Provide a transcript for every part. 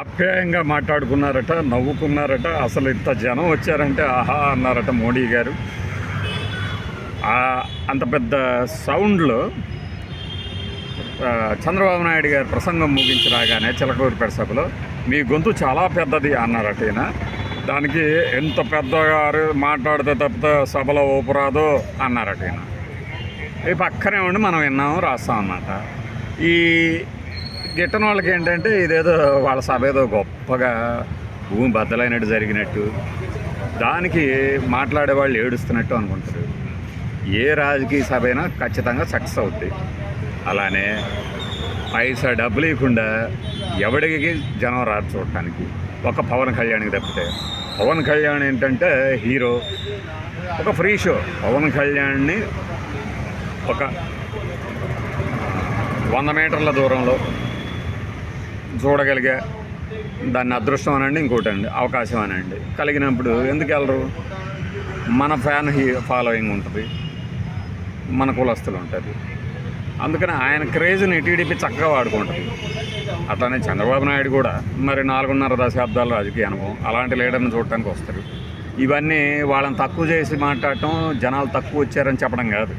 అప్యాయంగా మాట్లాడుకున్నారట నవ్వుకున్నారట అసలు ఇంత జనం వచ్చారంటే ఆహా అన్నారట మోడీ గారు. అంత పెద్ద సౌండ్లో చంద్రబాబు నాయుడు గారి ప్రసంగం ముగించి రాగానే చిలకూరిపేట సభలో మీ గొంతు చాలా పెద్దది అన్నారట ఈయన. దానికి ఎంత పెద్దగారు మాట్లాడితే తప్పితే సభలో ఊపరాదు అన్నారట ఈయన. ఈ పక్కనే ఉండి మనం విన్నాము రాస్తాం అన్నమాట. ఈ గిట్టని వాళ్ళకి ఏంటంటే ఇదేదో వాళ్ళ సభ ఏదో గొప్పగా భూమి బద్దలైనట్టు జరిగినట్టు దానికి మాట్లాడే వాళ్ళు ఏడుస్తున్నట్టు అనుకుంటారు. ఏ రాజకీయ సభ అయినా ఖచ్చితంగా సక్సెస్ అవుద్ది. అలానే పైసా డబ్బులు ఇవ్వకుండా ఎవడికి జనం రాదు చూడటానికి. ఒక పవన్ కళ్యాణ్కి తప్పితే. పవన్ కళ్యాణ్ ఏంటంటే హీరో. ఒక ఫ్రీ షో. పవన్ కళ్యాణ్ని ఒక వంద మీటర్ల దూరంలో చూడగలిగే దాన్ని అదృష్టం అనండి ఇంకోటి అండి అవకాశం అనండి. కలిగినప్పుడు ఎందుకు వెళ్ళరు? మన ఫ్యాన్ హీ ఫాలోయింగ్ ఉంటుంది. మన కులస్తులు ఉంటుంది. అందుకని ఆయన క్రేజ్ని టీడీపీ చక్కగా వాడుకుంటుంది. అట్లానే చంద్రబాబు నాయుడు కూడా మరి నాలుగున్నర దశాబ్దాల రాజకీయ అనుభవం అలాంటి లీడర్ని చూడటానికి వస్తారు. ఇవన్నీ వాళ్ళని తక్కువ చేసి మాట్లాడటం జనాలు తక్కువ వచ్చారని చెప్పడం కాదు.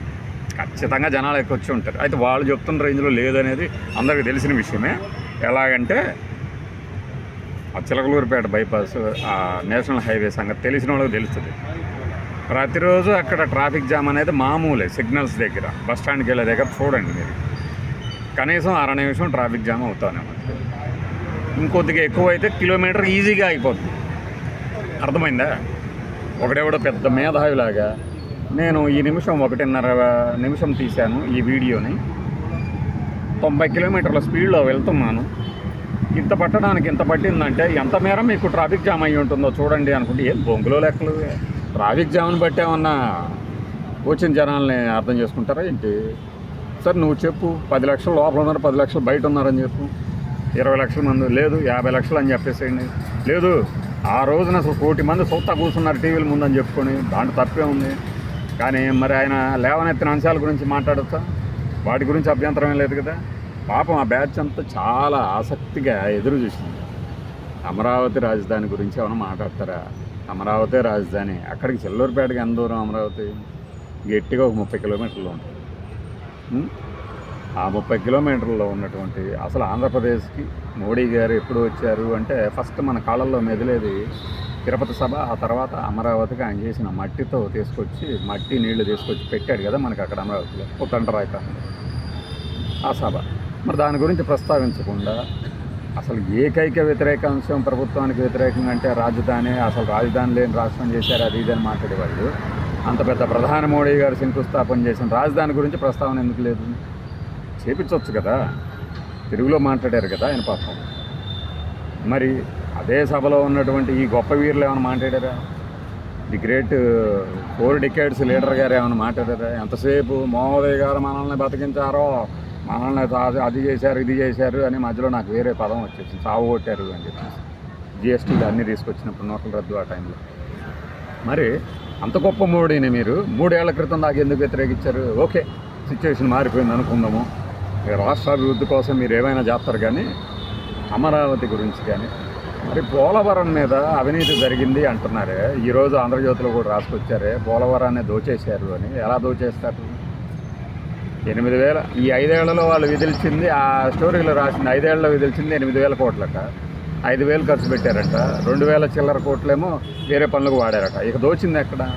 ఖచ్చితంగా జనాలు ఎక్కువ వచ్చి ఉంటారు. అయితే వాళ్ళు చెప్తున్న రేంజ్లో లేదనేది అందరికీ తెలిసిన విషయమే. ఎలాగంటే ఆ చిలకలూరుపేట బైపాస్ ఆ నేషనల్ హైవే సంగతి తెలిసిన వాళ్ళకి తెలుస్తుంది. ప్రతిరోజు అక్కడ ట్రాఫిక్ జామ్ అనేది మామూలే సిగ్నల్స్ దగ్గర బస్ స్టాండ్కి వెళ్ళే దగ్గర చూడండి మీరు. కనీసం అర నిమిషం ట్రాఫిక్ జామ్ అవుతానే ఇంకొద్దిగా ఎక్కువ అయితే కిలోమీటర్ ఈజీగా అయిపోతుంది అర్థమైందా? ఒకడెవడో పెద్ద మేధావిలాగా నేను ఈ నిమిషం ఒకటిన్నర నిమిషం తీశాను ఈ వీడియోని. తొంభై కిలోమీటర్ల స్పీడ్లో వెళ్తున్నాను. ఇంత పట్టడానికి ఇంత పట్టిందంటే ఎంత మేర మీకు ట్రాఫిక్ జామ్ అయ్యి ఉంటుందో చూడండి అనుకుంటే ఏం బొంగులో లెక్కలు? ట్రాఫిక్ జామ్ని బట్టేమన్నా వచ్చిన జనాల్ని అర్థం చేసుకుంటారా ఏంటి? సార్ నువ్వు చెప్పు. పది లక్షలు లోపల ఉన్నారు పది లక్షలు బయట ఉన్నారని చెప్పు. ఇరవై లక్షల మంది లేదు యాభై లక్షలు అని చెప్పేసేయండి. లేదు ఆ రోజున అసలు కోటి మంది సొత్త కూర్చున్నారు టీవీల ముందని చెప్పుకొని దాంట్లో తప్పే ఉంది. కానీ మరి ఆయన లేవనెత్తిన అంశాల గురించి మాట్లాడచ్చా? వాటి గురించి అభ్యంతరం ఏం లేదు కదా. పాపం ఆ బ్యాచ్ అంతా చాలా ఆసక్తిగా ఎదురు చూసింది. అమరావతి రాజధాని గురించి ఏమైనా మాట్లాడతారా? అమరావతి రాజధాని. అక్కడికి చెల్లూరుపేటకి ఎంత దూరం అమరావతి? గట్టిగా ఒక ముప్పై కిలోమీటర్లు ఉంటుంది. ఆ ముప్పై కిలోమీటర్లో ఉన్నటువంటి అసలు ఆంధ్రప్రదేశ్కి మోడీ గారు ఎప్పుడు వచ్చారు అంటే ఫస్ట్ మన కాళ్ళల్లో మెదిలేది తిరుపతి సభ ఆ తర్వాత అమరావతికి ఆయన చేసిన మట్టితో తీసుకొచ్చి మట్టి నీళ్ళు తీసుకొచ్చి పెట్టాడు కదా మనకి అక్కడ అమరావతిలో ఉత్తండరాయక ఆ సభ. మరి దాని గురించి ప్రస్తావించకుండా అసలు ఏకైక వ్యతిరేక అంశం ప్రభుత్వానికి వ్యతిరేకంగా అంటే రాజధాని అసలు రాజధాని లేని రాష్ట్రం చేశారు అది ఇది అని మాట్లాడేవాళ్ళు. అంత పెద్ద ప్రధాని మోడీ గారు శంకుస్థాపన చేసిన రాజధాని గురించి ప్రస్తావన ఎందుకు లేదు? చేపించవచ్చు కదా. తెలుగులో మాట్లాడారు కదా ఆయన పాపం. మరి అదే సభలో ఉన్నటువంటి ఈ గొప్ప వీరులు ఏమైనా మాట్లాడారా? The great four decades leader గారు ఏమైనా మాట్లాడారా? ఎంతసేపు మహోదయ్ గారు మనల్ని బతికించారో మనల్ని అది చేశారు ఇది చేశారు అని మధ్యలో నాకు వేరే పదం వచ్చేసింది. సాగు కొట్టారు అని చెప్పేసి. జిఎస్టీలు అన్నీ తీసుకొచ్చినప్పుడు నోట్ల రద్దు ఆ టైంలో. మరి అంత గొప్ప మోడీని మీరు మూడేళ్ళ క్రితం నాకు ఎందుకు వ్యతిరేకించారు? ఓకే సిచ్యువేషన్ మారిపోయింది అనుకుందాము. రాష్ట్ర అభివృద్ధి కోసం మీరు ఏమైనా చేస్తారు కానీ అమరావతి గురించి కానీ మరి పోలవరం మీద అవినీతి జరిగింది అంటున్నారే. ఈరోజు ఆంధ్రజ్యోతిలో కూడా రాసుకొచ్చారే పోలవరాన్ని దోచేశారు అని. ఎలా దోచేస్తారు? ఎనిమిది వేల ఈ ఐదేళ్ళలో వాళ్ళు విధిల్చింది ఆ స్టోరీలో రాసింది ఐదేళ్ళలో విధిల్చింది ఎనిమిది వేల కోట్లట. ఐదు వేలు ఖర్చు పెట్టారట. రెండు వేల చిల్లర కోట్లేమో వేరే పనులకు వాడారట. ఇక దోచింది ఎక్కడ?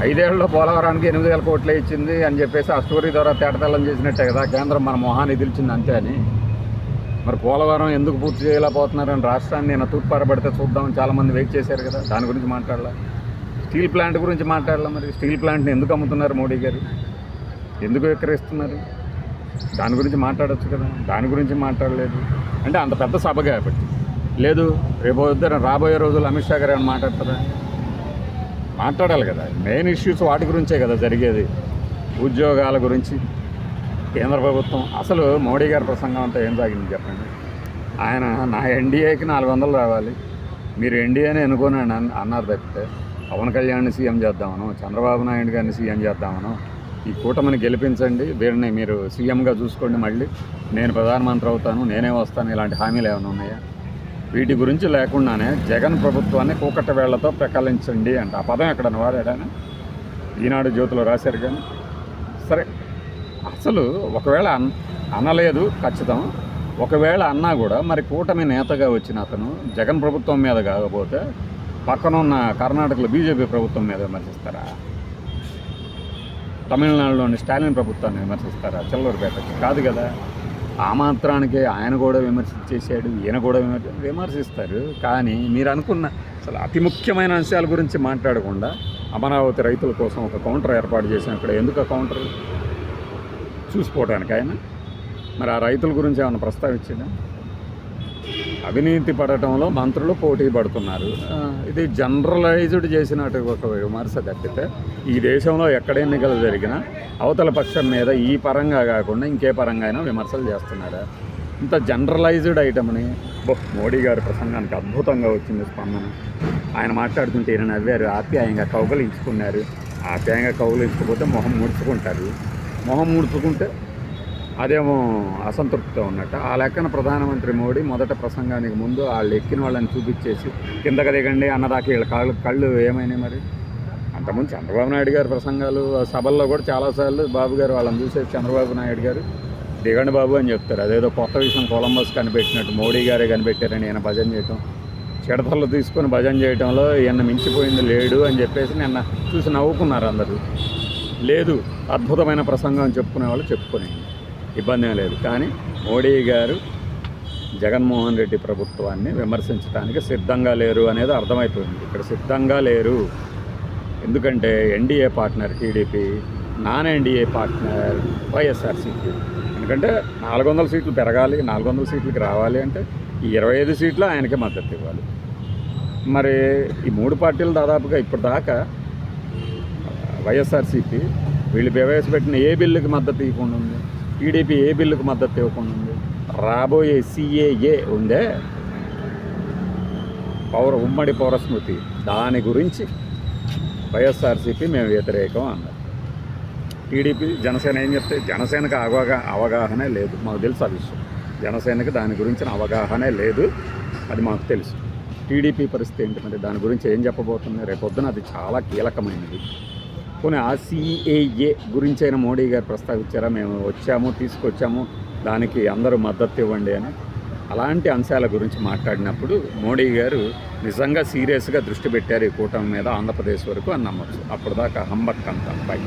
ఐదేళ్ళలో పోలవరానికి ఎనిమిది వేల కోట్లే ఇచ్చింది అని చెప్పేసి ఆ స్టోరీ ద్వారా తేటతెల్లం చేసినట్టే కదా కేంద్రం మన మొహాన్ని ఇదిల్చింది అంతే అని. మరి పోలవరం ఎందుకు పూర్తి చేయలేకపోతున్నారని రాష్ట్రాన్ని నేను తూర్పారబడితే చూద్దామని చాలామంది వెయిట్ చేశారు కదా. దాని గురించి మాట్లాడాల. స్టీల్ ప్లాంట్ గురించి మాట్లాడాల మరి. స్టీల్ ప్లాంట్ని ఎందుకు అమ్ముతున్నారు మోడీ గారు? ఎందుకు విక్రయిస్తున్నారు దాని గురించి మాట్లాడచ్చు కదా. దాని గురించి మాట్లాడలేదు. అంటే అంత పెద్ద సభ కాబట్టి. లేదు రేపు ఇద్దరు రాబోయే రోజులు అమిత్ షా గారు ఏమైనా మాట్లాడతారా? మాట్లాడాలి కదా. మెయిన్ ఇష్యూస్ వాటి గురించే కదా జరిగేది. ఉద్యోగాల గురించి. కేంద్ర ప్రభుత్వం అసలు మోడీ గారి ప్రసంగం అంతా ఏం సాగింది చెప్పండి? ఆయన నా ఎన్డీఏకి నాలుగు వందలు రావాలి. మీరు ఎన్డీఏని ఎన్నుకొని అన్నారు తప్పితే పవన్ కళ్యాణ్ని సీఎం చేద్దామను చంద్రబాబు నాయుడు గారిని సీఎం చేద్దామను ఈ కూటమిని గెలిపించండి వీరిని మీరు సీఎంగా చూసుకోండి మళ్ళీ. నేను ప్రధానమంత్రి అవుతాను నేనే వస్తాను ఇలాంటి హామీలు ఏమైనా ఉన్నాయా? వీటి గురించి లేకుండానే జగన్ ప్రభుత్వాన్ని కూకట్ట వేళ్ళతో ప్రకలించండి అంట. ఆ పదం ఎక్కడ వాడాడని ఈనాడు జ్యోతిలో రాశారు కానీ. సరే. అసలు ఒకవేళ అన్ అనలేదు ఖచ్చితం. ఒకవేళ అన్నా కూడా మరి కూటమి నేతగా వచ్చిన అతను జగన్ ప్రభుత్వం మీద కాకపోతే పక్కన ఉన్న కర్ణాటకలో బీజేపీ ప్రభుత్వం మీద విమర్శిస్తారా? తమిళనాడులోని స్టాలిన్ ప్రభుత్వాన్ని విమర్శిస్తారా? చిల్లూరుపేటకి కాదు కదా. ఆ మాత్రానికి ఆయన కూడా విమర్శించేసాడు ఈయన కూడా విమర్శ విమర్శిస్తారు. కానీ మీరు అనుకున్న అసలు అతి ముఖ్యమైన అంశాల గురించి మాట్లాడకుండా అమరావతి రైతుల కోసం ఒక కౌంటర్ ఏర్పాటు చేసినప్పుడు ఎందుకు కౌంటర్? చూసిపోవటానికి ఆయన. మరి ఆ రైతుల గురించి ఏమైనా ప్రస్తావించిందా? అవినీతి పడటంలో మంత్రులు పోటీ పడుతున్నారు. ఇది జనరలైజ్డ్ చేసినట్టు ఒక విమర్శ తప్పితే ఈ దేశంలో ఎక్కడ ఎన్నికలు జరిగినా అవతల పక్షం మీద ఈ పరంగా కాకుండా ఇంకే పరంగా అయినా విమర్శలు చేస్తున్నారా? ఇంత జనరలైజ్డ్ ఐటమ్ని మోడీ గారి ప్రసంగానికి అద్భుతంగా వచ్చింది స్పందన. ఆయన మాట్లాడుతుంటే ఈయన నవ్వారు ఆప్యాయంగా కౌగలించుకున్నారు. ఆప్యాయంగా కౌగలించకపోతే మొహం ముడుచుకుంటారు. మొహం ముడుచుకుంటే అదేమో అసంతృప్తితో ఉన్నట్టు. ఆ లెక్కన ప్రధానమంత్రి మోడీ మొదట ప్రసంగానికి ముందు వాళ్ళు ఎక్కిన వాళ్ళని చూపించేసి కిందకి దిగండి అన్నదాకా వీళ్ళ కాళ్ళు కళ్ళు ఏమైనాయి మరి? అంతకుముందు చంద్రబాబు నాయుడు గారి ప్రసంగాలు సభల్లో కూడా చాలాసార్లు బాబు గారు వాళ్ళని చూసేసి చంద్రబాబు నాయుడు గారు దిగండి బాబు అని చెప్తారు. అదేదో కొత్త విషయం కొలంబస్ కనిపెట్టినట్టు మోడీ గారే కనిపెట్టారని ఈయన భజన చేయటం చిడతలు తీసుకొని భజన చేయటంలో ఈయన మించిపోయింది లేడు అని చెప్పేసి నిన్న చూసి నవ్వుకున్నారు అందరూ. లేదు అద్భుతమైన ప్రసంగం అని చెప్పుకునే వాళ్ళు చెప్పుకునే ఇబ్బంది ఏం లేదు. కానీ మోడీ గారు జగన్మోహన్ రెడ్డి ప్రభుత్వాన్ని విమర్శించడానికి సిద్ధంగా లేరు అనేది అర్థమైపోయింది. ఇక్కడ సిద్ధంగా లేరు. ఎందుకంటే NDA partner TDP non NDA partner YSRCP. ఎందుకంటే నాలుగు వందల సీట్లు పెరగాలి నాలుగు వందల సీట్లకి రావాలి అంటే ఈ ఇరవై ఐదు సీట్లు ఆయనకే మద్దతు ఇవ్వాలి. మరి ఈ మూడు పార్టీలు దాదాపుగా ఇప్పుడు దాకా వైఎస్ఆర్సీపీ వీళ్ళు ప్రవేశపెట్టిన ఏ బిల్లుకి మద్దతు ఇవ్వకుండా ఉంది? టీడీపీ ఏ బిల్లుకు మద్దతు ఇవ్వకుండా ఉంది? రాబోయే సిఏఏ ఉందే పౌర ఉమ్మడి పౌరస్మృతి దాని గురించి వైఎస్ఆర్సీపీ మేము వ్యతిరేకం అన్నారు. టీడీపీ జనసేన ఏం చెప్తే జనసేనకు అవగా అవగాహనే లేదు. మాకు తెలుసు ఆ విషయం. జనసేనకి దాని గురించిన అవగాహనే లేదు. అది మాకు తెలుసు. టీడీపీ పరిస్థితి ఏంటి మరి? దాని గురించి ఏం చెప్పబోతుంది రేపొద్దున అది చాలా కీలకమైనది. కొన్ని ఆ సిఏఏ గురించి అయినా మోడీ గారు ప్రస్తావించారా? మేము వచ్చాము తీసుకొచ్చాము. దానికి అందరూ మద్దతు ఇవ్వండి అని అలాంటి అంశాల గురించి మాట్లాడినప్పుడు మోడీ గారు నిజంగా సీరియస్గా దృష్టి పెట్టారు ఈ కూటమి మీద ఆంధ్రప్రదేశ్ వరకు అని నమ్మచ్చు. అప్పుడు దాకా హంబక్ అంతా బై